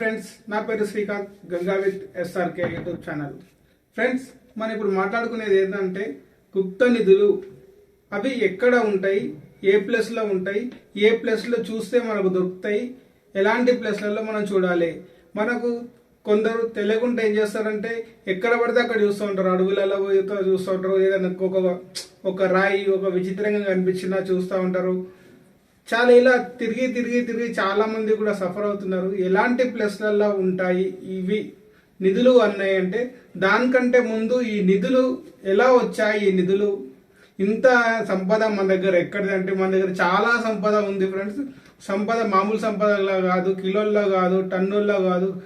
Friends నా పేరు Srikanth Ganga with SRK YouTube channel friends మనం ఇప్పుడు మాట్లాడుకునేది ఏంటంటే గుప్త నిధులు అవి ఎక్కడ ఉంటాయి ఏ ప్లేస్లో ఉంటాయి ఏ ప్లేస్లో చూస్తే మనకు దొరుకుతాయి ఎలాంటి ప్లేస్లలో మనం చూడాలి? మనకు కొందరు తెలియకుండా ఏం చేస్తారంటే ఎక్కడ పడితే అక్కడ చూస్తూ ఉంటారు. అడవులలో పోయి చూస్తూ ఉంటారు. ఏదైనా ఒక ఒక రాయి ఒక విచిత్రంగా కనిపించినా చూస్తూ ఉంటారు. చాలా ఇలా తిరిగి తిరిగి తిరిగి చాలా మంది కూడా సఫర్ అవుతున్నారు. ఎలాంటి ప్లేస్లలో ఉంటాయి ఇవి నిధులు అన్నాయంటే దానికంటే ముందు ఈ నిధులు ఎలా వచ్చాయి? ఈ నిధులు ఇంత సంపద మన దగ్గర ఎక్కడిది అంటే మన దగ్గర చాలా సంపద ఉంది ఫ్రెండ్స్ సంపద మామూలు సంపదలో కాదు కిలోల్లో కాదు టన్నుల్లో కాదు.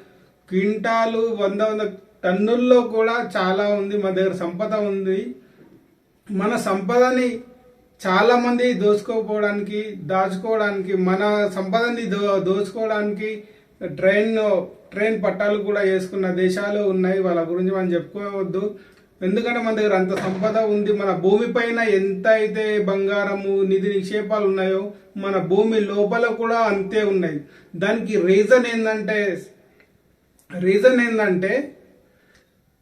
క్వింటాలు వంద వంద టన్నుల్లో కూడా చాలా ఉంది మన దగ్గర సంపద ఉంది. మన సంపదని చాలా మంది దోచుకోపోవడానికి దాచుకోవడానికి మన సంపదని దో దోచుకోవడానికి ట్రైన్ ట్రైన్ పట్టాలు కూడా వేసుకున్న దేశాలు ఉన్నాయి. వాళ్ళ గురించి మనం చెప్పుకోవద్దు. ఎందుకంటే మన దగ్గర అంత సంపద ఉంది. మన భూమి పైన ఎంత అయితే బంగారము నిధి నిక్షేపాలు ఉన్నాయో మన భూమి లోపల కూడా అంతే ఉన్నాయి. దానికి రీజన్ ఏంటంటే రీజన్ ఏంటంటే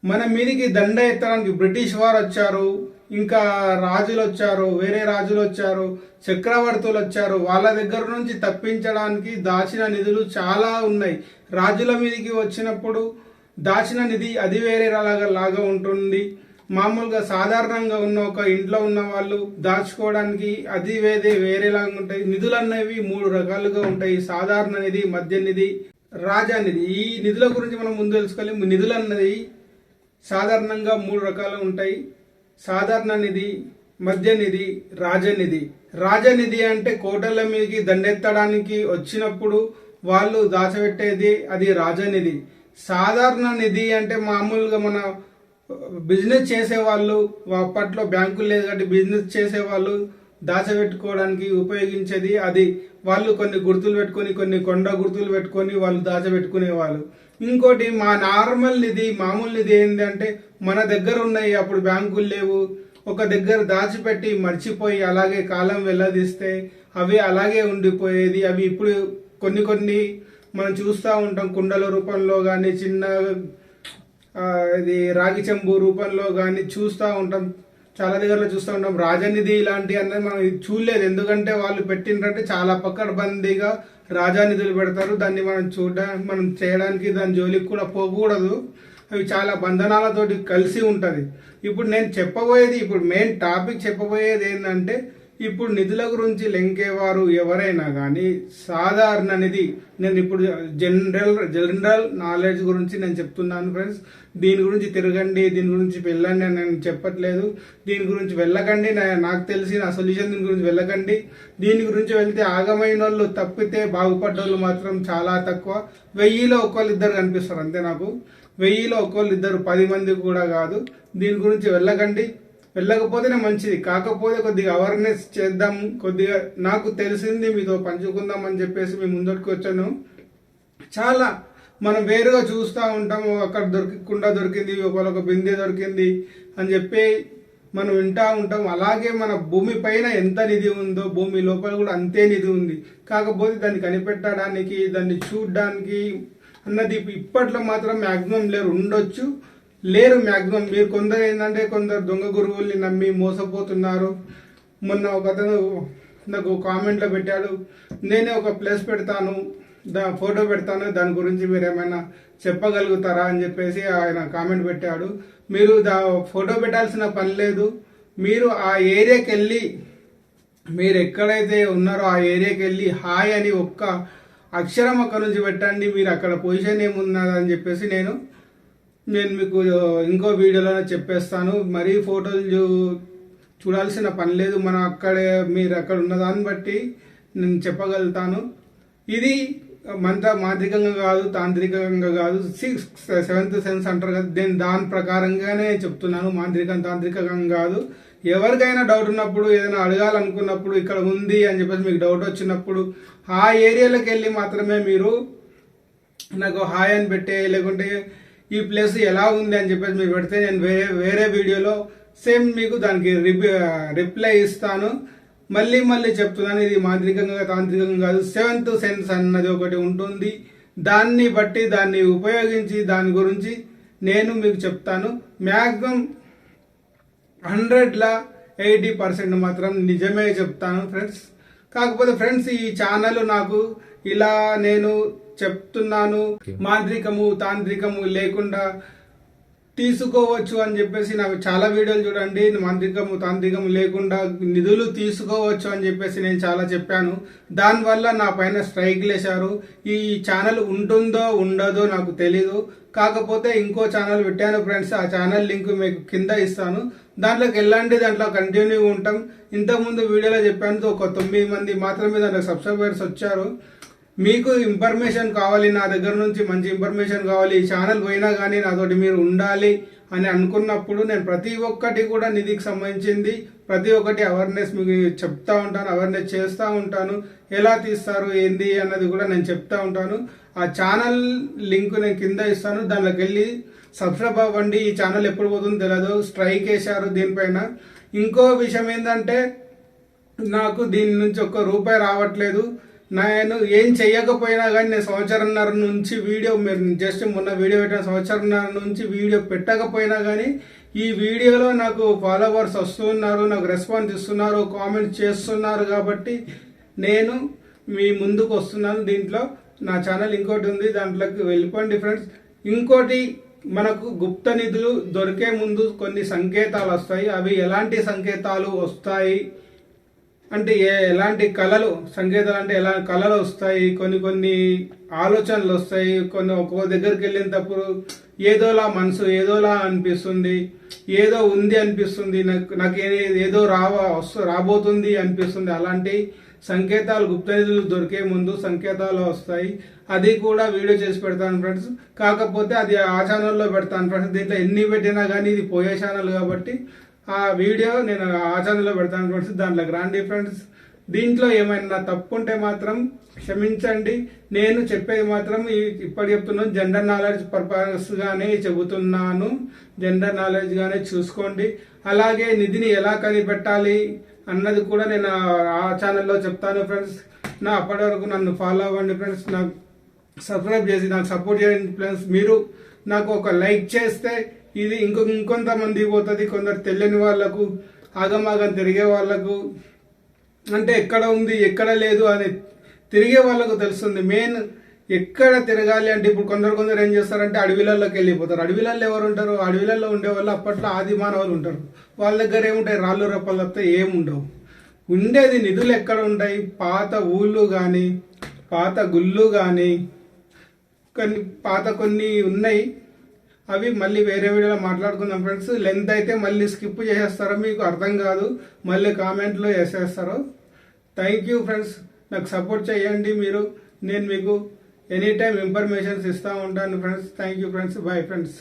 మన మీదికి దండ ఎత్తడానికి బ్రిటిష్ వారు వచ్చారు. ఇంకా రాజులు వచ్చారు వేరే రాజులు వచ్చారు చక్రవర్తులు వచ్చారు వాళ్ళ దగ్గర నుంచి తప్పించడానికి దాచిన నిధులు చాలా ఉన్నాయి. రాజుల మీదకి వచ్చినప్పుడు దాచిన నిధి అది వేరే లాగా లాగా ఉంటుంది. మామూలుగా సాధారణంగా ఉన్న ఒక ఇంట్లో ఉన్న వాళ్ళు దాచుకోవడానికి అది వేదే వేరేలాగా ఉంటాయి. నిధులు అనేవి మూడు రకాలుగా ఉంటాయి. సాధారణ నిధి మధ్య నిధి రాజా నిధి. ఈ నిధుల గురించి మనం ముందు తెలుసుకోవాలి. నిధులు అన్నది సాధారణంగా మూడు రకాలు ఉంటాయి. సాధారణ నిధి మధ్య నిధి రాజనిధి. రాజనిధి అంటే కోటల మీదకి దండెత్తడానికి వచ్చినప్పుడు వాళ్ళు దాచబెట్టేది అది రాజనిధి. సాధారణ నిధి అంటే మామూలుగా మన బిజినెస్ చేసేవాళ్ళు అప్పట్లో బ్యాంకులు లేదు కాబట్టి బిజినెస్ చేసేవాళ్ళు దాచబెట్టుకోవడానికి ఉపయోగించేది అది. వాళ్ళు కొన్ని గుర్తులు పెట్టుకొని కొన్ని కొండ గుర్తులు పెట్టుకొని వాళ్ళు దాచబెట్టుకునేవాళ్ళు. ఇంకోటి మా నార్మల్ ఇది మామూలు ఏంటంటే మన దగ్గర ఉన్నాయి అప్పుడు బ్యాంకులు లేవు. ఒక దగ్గర దాచిపెట్టి మర్చిపోయి అలాగే కాలం వెళ్ళదీస్తే అవి అలాగే ఉండిపోయేది. అవి ఇప్పుడు కొన్ని కొన్ని మనం చూస్తూ ఉంటాం కుండల రూపంలో కానీ చిన్న ఇది రాగి చెంబు రూపంలో కానీ చూస్తూ ఉంటాం. చాలా దగ్గరలో చూస్తూ ఉంటాం రాజనిధి ఇలాంటి అన్నది మనం చూడలేదు. ఎందుకంటే వాళ్ళు పెట్టిండ్రంటే చాలా పక్కడబందీగా రాజానిధులు పెడతారు. దాన్ని మనం చూడడానికి మనం చేయడానికి దాని జోలికి కూడా పోకూడదు. అవి చాలా బంధనాలతోటి కలిసి ఉంటుంది. ఇప్పుడు నేను చెప్పబోయేది ఇప్పుడు మెయిన్ టాపిక్ చెప్పబోయేది ఏంటంటే ఇప్పుడు నిధుల గురించి లెంకేవారు ఎవరైనా కానీ సాధారణ నిధి నేను ఇప్పుడు జనరల్ జనరల్ నాలెడ్జ్ గురించి నేను చెప్తున్నాను ఫ్రెండ్స్. దీని గురించి తిరగండి దీని గురించి వెళ్ళండి అని నేను చెప్పట్లేదు. దీని గురించి వెళ్ళకండి నాకు తెలిసి నా సొల్యూషన్ దీని గురించి వెళ్ళకండి. దీని గురించి వెళ్తే ఆగమైన వాళ్ళు తప్పితే బాగుపడ్డోళ్ళు మాత్రం చాలా తక్కువ. వెయ్యిలో ఒక్కళ్ళు ఇద్దరు కనిపిస్తారు అంతే నాకు. వెయ్యిలో ఒక్కళ్ళు ఇద్దరు పది మంది కూడా కాదు. దీని గురించి వెళ్ళకండి. వెళ్ళకపోతేనే మంచిది. కాకపోతే కొద్దిగా అవేర్నెస్ చేద్దాం కొద్దిగా నాకు తెలిసింది మీతో పంచుకుందాం అని చెప్పేసి మేము ముందరికి వచ్చాను. చాలా మనం వేరుగా చూస్తూ ఉంటాము అక్కడ దొరకకుండా దొరికింది ఒకళ్ళొక బిందె దొరికింది అని చెప్పి మనం వింటూ ఉంటాం అలాగే మన భూమి పైన ఎంత నిధి ఉందో భూమి లోపల కూడా అంతే నిధి ఉంది. కాకపోతే దాన్ని కనిపెట్టడానికి దాన్ని చూడడానికి అన్నది ఇప్పట్లో మాత్రం మ్యాక్సిమం లేరు. ఉండొచ్చు. లేరు మ్యాక్సిమం. మీరు కొందరు ఏంటంటే కొందరు దొంగ గురువుల్ని నమ్మి మోసపోతున్నారు. మొన్న ఒక అతను నాకు కామెంట్లో పెట్టాడు నేనే ఒక ప్లేస్ పెడతాను దా ఫోటో పెడతాను దాని గురించి మీరు ఏమైనా చెప్పగలుగుతారా? అని చెప్పేసి ఆయన కామెంట్ పెట్టాడు. మీరు దా ఫోటో పెట్టాల్సిన పని లేదు. మీరు ఆ ఏరియాకి వెళ్ళి మీరు ఎక్కడైతే ఉన్నారో ఆ ఏరియాకి వెళ్ళి హాయ్ అని ఒక్క అక్షరం అక్కడ నుంచి పెట్టండి. మీరు అక్కడ పొజిషన్ ఏమున్నది అని చెప్పేసి నేను నేను మీకు ఇంకో వీడియోలో చెప్పేస్తాను. మరీ ఫోటోలు చూ- చూడాల్సిన పని లేదు. మనం అక్కడే మీరు అక్కడ ఉన్న దాన్ని బట్టి నేను చెప్పగలుగుతాను. ఇది మంత మాంత్రికంగా కాదు తాంత్రికంగా కాదు. సిక్స్ సెవెంత్ సెన్స్ అంటారు కదా నేను దాని ప్రకారంగానే చెప్తున్నాను. మాంత్రికం తాంత్రికంగా కాదు. ఎవరికైనా డౌట్ ఉన్నప్పుడు ఏదైనా అడగాలనుకున్నప్పుడు ఇక్కడ ఉంది అని చెప్పేసి మీకు డౌట్ వచ్చినప్పుడు ఆ ఏరియాలోకి వెళ్ళి మాత్రమే మీరు నాకు హాయ్ అని పెట్టే లేకుంటే ఈ ప్లేస్ ఎలా ఉంది అని చెప్పేసి మీరు పెడితే నేను వేరే వేరే వీడియోలో సేమ్ మీకు దానికి రిప్లై ఇస్తాను. మళ్ళీ మళ్ళీ చెప్తున్నాను ఇది మాంత్రికంగా తాంత్రికంగా కాదు. సెవెంత్ సెన్స్ అన్నది ఒకటి ఉంటుంది. దాన్ని బట్టి దాన్ని ఉపయోగించి దాని గురించి నేను మీకు చెప్తాను. మ్యాక్సిమం హండ్రెడ్లా ఎయిటీ పర్సెంట్ మాత్రం నిజమే చెప్తాను ఫ్రెండ్స్. కాకపోతే ఫ్రెండ్స్ ఈ ఛానల్ నాకు ఇలా నేను చెప్తున్నాను. మాంత్రికము తాంత్రికము లేకుండా తీసుకోవచ్చు అని చెప్పేసి నాకు చాలా వీడియోలు చూడండి. మాంత్రికము తాంత్రికము లేకుండా నిధులు తీసుకోవచ్చు అని చెప్పేసి నేను చాలా చెప్పాను. దానివల్ల నా పైన స్ట్రైక్ లేశారు. ఈ ఛానల్ ఉంటుందో ఉండదో నాకు తెలీదు. కాకపోతే ఇంకో ఛానల్ పెట్టాను ఫ్రెండ్స్. ఆ ఛానల్ లింక్ మీకు కింద ఇస్తాను. దాంట్లోకి వెళ్ళండి. దాంట్లో కంటిన్యూ ఉంటాం. ఇంతకుముందు వీడియోలో చెప్పాను ఒక తొమ్మిది మంది మాత్రమే దాంట్లో సబ్స్క్రైబర్స్ వచ్చారు. మీకు ఇన్ఫర్మేషన్ కావాలి నా దగ్గర నుంచి మంచి ఇన్ఫర్మేషన్ కావాలి ఈ ఛానల్ పోయినా కానీ నాతోటి మీరు ఉండాలి అని అనుకున్నప్పుడు నేను ప్రతి ఒక్కటి కూడా నిధికి సంబంధించింది ప్రతి ఒక్కటి అవేర్నెస్ మీకు చెప్తా ఉంటాను అవేర్నెస్ చేస్తూ ఉంటాను. ఎలా తీస్తారు ఏంది అన్నది కూడా నేను చెప్తా ఉంటాను. ఆ ఛానల్ లింక్ నేను కింద ఇస్తాను. దానిలోకి వెళ్ళి సబ్స్క్రైబ్ అవ్వండి. ఈ ఛానల్ ఎప్పుడు పోతుందో తెలియదు స్ట్రైక్ వేశారు దీనిపైన. ఇంకో విషయం ఏంటంటే నాకు దీని నుంచి ఒక్క రూపాయి రావట్లేదు. నేను ఏం చెయ్యకపోయినా కానీ నేను సంవత్సరంన్నర నుంచి వీడియో మీరు జస్ట్ మొన్న వీడియో పెట్టిన సంవత్సరంన్నర నుంచి వీడియో పెట్టకపోయినా కానీ ఈ వీడియోలో నాకు ఫాలోవర్స్ వస్తున్నారు నాకు రెస్పాన్స్ ఇస్తున్నారు కామెంట్ చేస్తున్నారు కాబట్టి నేను మీ ముందుకు వస్తున్నాను. దీంట్లో నా ఛానల్ ఇంకోటి ఉంది దాంట్లోకి వెళ్ళిపోండి ఫ్రెండ్స్. ఇంకోటి మనకు గుప్త నిధులు దొరికే ముందు కొన్ని సంకేతాలు వస్తాయి. అవి ఎలాంటి సంకేతాలు వస్తాయి? అంటే ఏ ఎలాంటి కళలు సంకేతాలు అంటే ఎలా కళలు వస్తాయి? కొన్ని కొన్ని ఆలోచనలు వస్తాయి. కొన్ని ఒక్కో దగ్గరికి వెళ్ళినప్పుడు ఏదోలా మనసు ఏదోలా అనిపిస్తుంది. ఏదో ఉంది అనిపిస్తుంది. నాకు నాకు ఏదో రావ వస్తు రాబోతుంది అనిపిస్తుంది. అలాంటి సంకేతాలు గుప్త నిధులు దొరికే ముందు సంకేతాలు వస్తాయి. అది కూడా వీడియో చేసి పెడతాను ఫ్రెండ్స్. కాకపోతే అది ఆ ఛానల్లో పెడతాను ఫ్రెండ్స్. దీంట్లో ఎన్ని పెట్టినా కానీ ఇది పోయే ఛానల్ కాబట్టి ఆ వీడియో నేను ఆ ఛానల్లో పెడతాను ఫ్రెండ్స్ దాంట్లోకి రాండి ఫ్రెండ్స్ దీంట్లో ఏమైనా తప్పు ఉంటే మాత్రం క్షమించండి. నేను చెప్పేది మాత్రం ఇప్పటి ఇప్పుడు చెప్తున్నాను జనరల్ నాలెడ్జ్ పర్పస్గానే చెబుతున్నాను. జనరల్ నాలెడ్జ్గానే చూసుకోండి. అలాగే నిధిని ఎలా కనిపెట్టాలి అన్నది కూడా నేను ఆ- ఆ ఛానల్లో చెప్తాను ఫ్రెండ్స్ నా అప్పటి వరకు నన్ను ఫాలో అవ్వండి ఫ్రెండ్స్ నాకు సబ్స్క్రైబ్ చేసి నాకు సపోర్ట్ చేయండి ఫ్రెండ్స్ మీరు నాకు ఒక లైక్ చేస్తే ఇది ఇంకొక ఇంకొంతమంది పోతుంది కొందరు తెలియని వాళ్ళకు ఆగమాగం తిరిగే వాళ్ళకు. అంటే ఎక్కడ ఉంది ఎక్కడ లేదు అని తిరిగే వాళ్ళకు తెలుస్తుంది. మెయిన్ ఎక్కడ తిరగాలి అంటే ఇప్పుడు కొందరు కొందరు ఏం చేస్తారంటే అడవిలలోకి వెళ్ళిపోతారు. అడవిలలో ఎవరు ఉంటారు? అడవిలలో ఉండే వాళ్ళు అప్పట్లో ఆది మానవులు ఉంటారు. వాళ్ళ దగ్గర ఏముంటాయి? రాళ్ళు రప్పలు తప్పితే ఏముండవు ఉండేది నిధులు ఎక్కడ ఉంటాయి? పాత ఊళ్ళు కానీ పాత గుళ్ళు కానీ కొన్ని పాత కొన్ని ఉన్నాయి. అవి మళ్ళీ వేరే వీడియోలో మాట్లాడుకుందాం ఫ్రెండ్స్. లెంత్ అయితే మళ్ళీ స్కిప్ చేసేస్తారో మీకు అర్థం కాదు. మళ్ళీ కామెంట్లో వేసేస్తారు. థ్యాంక్ యూ ఫ్రెండ్స్ నాకు సపోర్ట్ చేయండి మీరు. నేను మీకు ఎనీ టైం ఇన్ఫర్మేషన్స్ ఇస్తూ ఉంటాను friends. Thank you friends bye friends